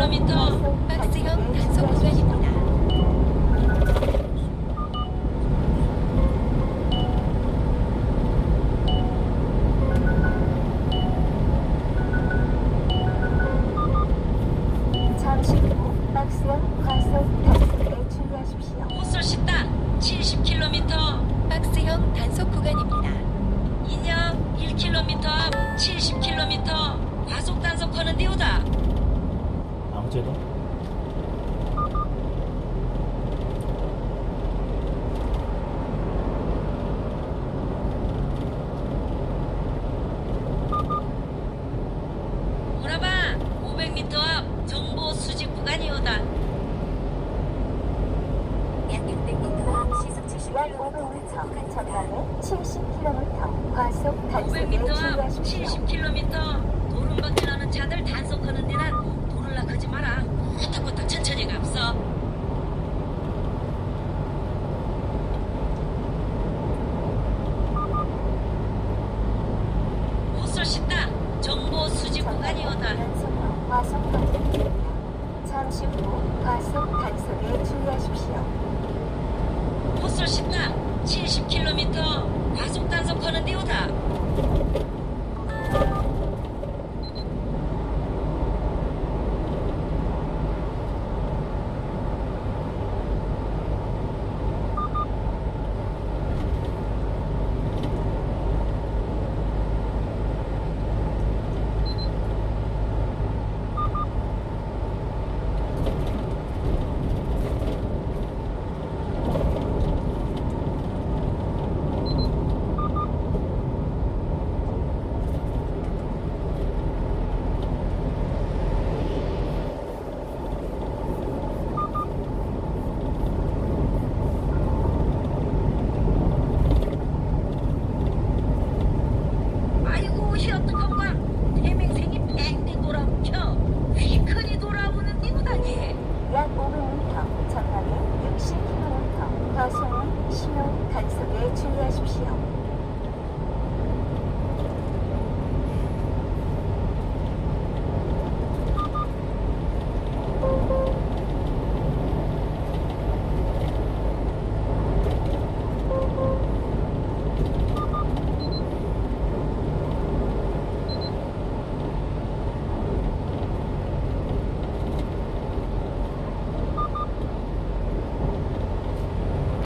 70km 박스형 단속 구간입니다. 잠시 후 박스형 과속 단속에 주의하십시오. 호솔 식당 70km 박스형 단속 구간입니다. 오라바 500m 앞 정보 수집 구간이오다. 약 600m 앞 시속 70km 전방에 70km 과속 단속에 500m 앞 주의하십시오. 70km 도rum밖에 나는 차들 단속하는 데는 낙하지 마라. 후딱후딱 천천히 갑서. 호솔 식당 정보 수집 구간이 오다. 단속로 과속. 잠시 후 과속 단속에 주의하십시오. 호솔 식당 70km